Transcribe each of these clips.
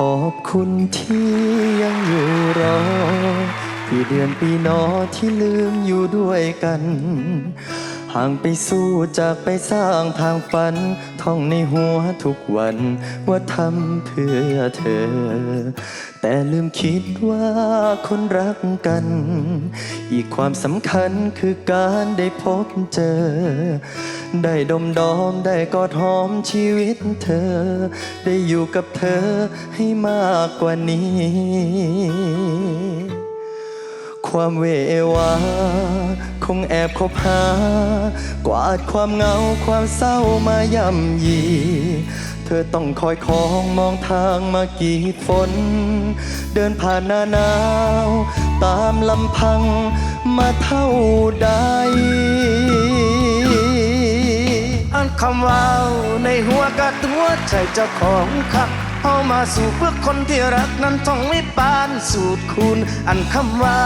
ขอบคุณที่ยังอยู่รอปีเดือนปีนอที่ลืมอยู่ด้วยกัน ห่างไปสู้จากไปสร้างทางฝัน ท่องในหัวทุกวันว่าทำเพื่อเธอ แต่ลืมคิดว่าคนรักกัน อีกความสำคัญคือการได้พบเจอ ได้ดมดอมได้กอดหอมชีวิตเธอ ได้อยู่กับเธอให้มากกว่านี้ ความเววา คงแอบคบหา กวาดความเหงาความเศร้ามาย่ำยี เธอต้องคอยคองมองทางมากีดฝน เดินผ่านหน้าหนาว ตามลำพังมาเท่าใดำว่าในหัวกะตัวใจเจ้าของคักเอามาสู่เพื่อคนที่รักนั้นต้องไม่ปานสูตรคุณอันคำว่า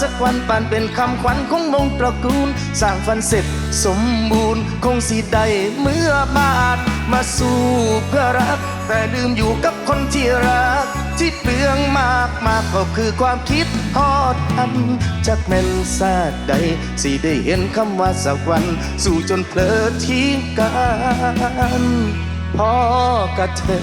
สักวันปานเป็นคำขวัญของวงตระกูล สร้างฝันเสร็จสมบูรณ์ คงสีได้เมื่อบาทมาสู่เพื่อรัก แต่ลืมอยู่กับคนที่รัก ที่เปลืองมากมากก็คือความคิดทอดทันจากแม่นซาดใดสิได้เห็นคำว่าสักวัน สู่จนเพลิดทิ้งกันพ่อกับเธอ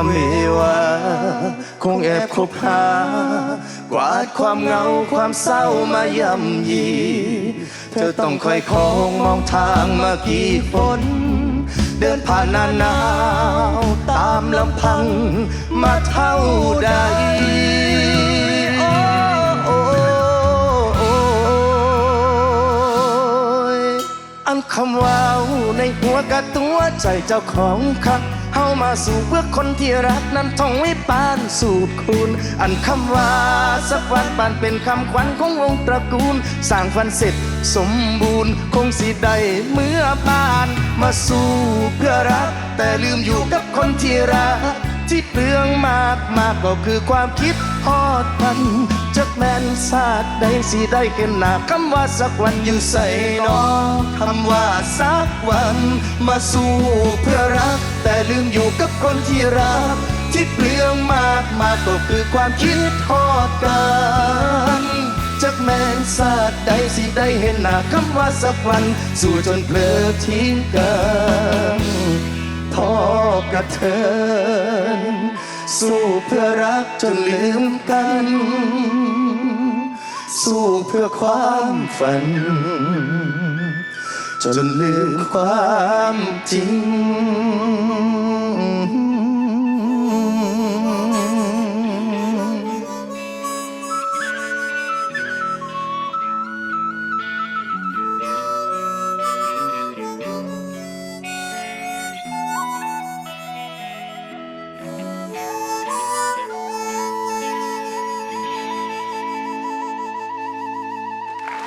มเมวาคงแอบคบหากวาดความเหงาความเศร้ามาย่ำยี เธอต้องคอยคองมองทางมากี่ฝนเดินผ่านหน้าหนาวตามลำพังมาเท่าใดโอ้ยอันคำว่า ในหัวกะตัวใจเจ้าของคักเฮามาสู่เพื่อคนที่รักนั้นท่องไว้ปานสูตรคุณอันคำว่าสักวันปานเป็นคำขวัญของวงตระกูล สร้างฝันเสร็จสมบูรณ์ คงสิได้เมื่อผ่านมาสู่เพื่อรัก แต่ลืมอยู่กับคนที่รัก ที่เปลืองมากมากก็คือความคิด ทอดพันจักแม่นศาสตร์ใดสิได้เห็นหน้าคำว่าสักวันอยู่ใส่นอคำว่าสักวัน มาสู้เพื่อรัก แต่ลืมอยู่กับคนที่รัก ที่เปลืองมากมากก็คือความคิดทอดกันจักแม่นศาสตร์ใดสิได้เห็นหน้าคำว่าสักวัน สู่จนเพลิดทิ้งกันทอกับเธอ สู้เพื่อรักจนลืมกัน สู้เพื่อความฝัน จนลืมความจริง